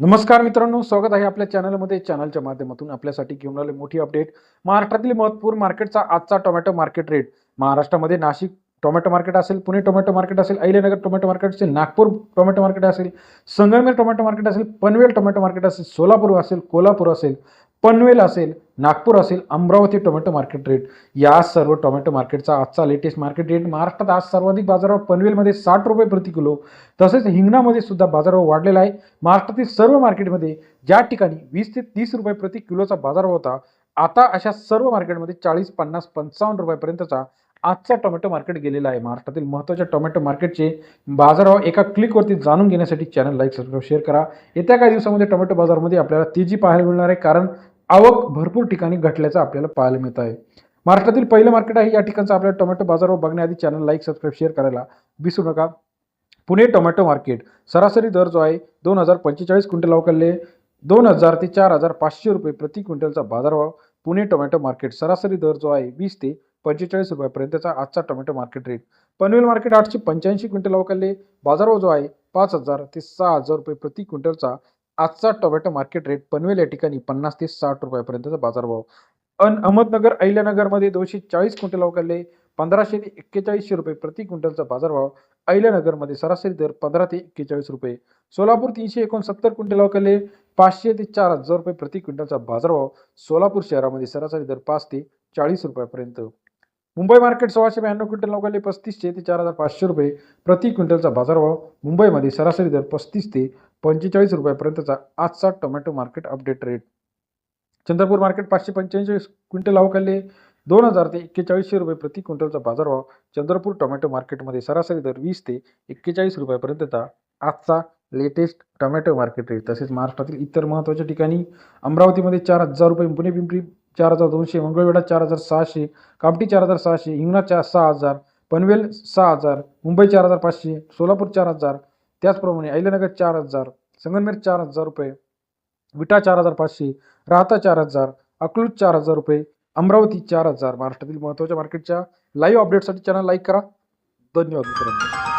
नमस्कार मित्रांनो स्वागत आहे आपल्या चॅनलमध्ये. चॅनलच्या माध्यमातून आपल्यासाठी घेऊन आले मोठी अपडेट महाराष्ट्रातील महत्त्वपूर्ण मार्केटचा आजचा टोमॅटो मार्केट रेट महाराष्ट्रामध्ये नाशिक टोमॅटो मार्केट असेल पुणे टोमॅटो मार्केट असेल अहिल्यानगर टोमॅटो मार्केट असेल नागपूर टोमॅटो मार्केट असेल संगमेर टोमॅटो मार्केट असेल पनवेल टोमॅटो मार्केट असेल सोलापूर असेल कोल्हापूर असेल पनवेल असेल नागपूर असेल अमरावती टोमॅटो मार्केट रेट या सर्व टोमॅटो मार्केटचा आजचा लेटेस्ट मार्केट रेट महाराष्ट्रात आज सर्वाधिक बाजारावर पनवेलमध्ये साठ रुपये प्रति किलो. तसेच हिंगणामध्ये सुद्धा बाजारभाव वाढलेला आहे. महाराष्ट्रातील सर्व मार्केटमध्ये ज्या ठिकाणी वीस ते तीस रुपये प्रति किलोचा बाजारभाव होता आता अशा सर्व मार्केटमध्ये चाळीस पन्नास पंचावन्न रुपयापर्यंतचा आजचा टोमॅटो मार्केट गेलेला आहे. महाराष्ट्रातील महत्त्वाच्या टोमॅटो मार्केटचे बाजारभाव एका क्लिकवरती जाणून घेण्यासाठी चॅनल लाईक सबस्क्राईब शेअर करा. येत्या काही दिवसामध्ये टोमॅटो बाजारमध्ये आपल्याला तेजी पाहायला मिळणार आहे. कारण आवक भरपूर ठिकाणी घटल्याचं आपल्याला पाहायला मिळत आहे. महाराष्ट्रातील पहिलं मार्केट आहे. या ठिकाणचं आपल्याला टोमॅटो बाजारवर बघण्याआधी चॅनल लाईक सबस्क्राईब शेअर करायला विसरू नका. पुणे टोमॅटो मार्केट सरासरी दर जो आहे दोन हजार पंचेचाळीस क्विंटल अवकलले दोन हजार ते चार हजार पाचशे रुपये प्रति क्विंटलचा बाजारभाव पुणे टोमॅटो मार्केट सरासरी दर जो आहे वीस ते पंचेचाळीस रुपयापर्यंतचा आजचा tomato market rate Panvel market आठशे पंच्याऐंशी क्विंटल अवकलले बाजारभाव जो आहे पाच हजार ते सहा हजार रुपये प्रति क्विंटलचा आजचा टोमॅटो मार्केट रेट पनवेल या ठिकाणी पन्नास ते साठ रुपयापर्यंतचा बाजारभाव. अन अहमदनगर अहिल्यानगरमध्ये दोनशे चाळीस क्विंटल अवकाले पंधराशे ते एक्केचाळीसशे रुपये प्रति क्विंटलचा बाजारभाव. अहिल्यानगरमध्ये सरासरी दर पंधरा ते एक्केचाळीस रुपये. सोलापूर तीनशे एकोणसत्तर क्विंटल अवकाले पाचशे ते चार हजार रुपये प्रति क्विंटलचा बाजारभाव. सोलापूर शहरामध्ये सरासरी दर पाच ते चाळीस रुपयापर्यंत. मुंबई मार्केट सोळाशे ब्याण्णव क्विंटल अवकलले पस्तीसशे ते चार हजार पाचशे रुपये प्रति क्विंटलचा बाजारभाव. मुंबईमध्ये सरासरी दर पस्तीस ते पंचेचाळीस रुपयापर्यंतचा आजचा tomato market update rate Chandrapur market पाचशे पंच्याऐंशी क्विंटल अवकाले दोन हजार ते एक्केचाळीसशे रुपये प्रति क्विंटलचा बाजारभाव चंद्रपूर टोमॅटो मार्केटमध्ये सरासरी दर वीस ते एक्केचाळीस रुपयापर्यंतचा आजचा लेटेस्ट टोमॅटो मार्केट रेट तसेच महाराष्ट्रातील इतर महत्त्वाच्या ठिकाणी अमरावतीमध्ये चार हजार रुपये पुणे पिंपरी चार हजार दोनशे मंगळवेढा चार हजार सहाशे कामठी चार हजार सहाशे हिंगणा चार सहा हजार पनवेल सहा हजार मुंबई चार हजार पाचशे सोलापूर चार हजार त्याचप्रमाणे अहिल्यानगर चार हजार संगमनेर चार हजार रुपये विटा चार हजार पाचशे राहता चार हजार अकलूज चार हजार रुपये अमरावती चार हजार. महाराष्ट्रातील महत्त्वाच्या मार्केटच्या लाईव्ह अपडेटसाठी चॅनल लाईक करा. धन्यवाद मित्रांनो.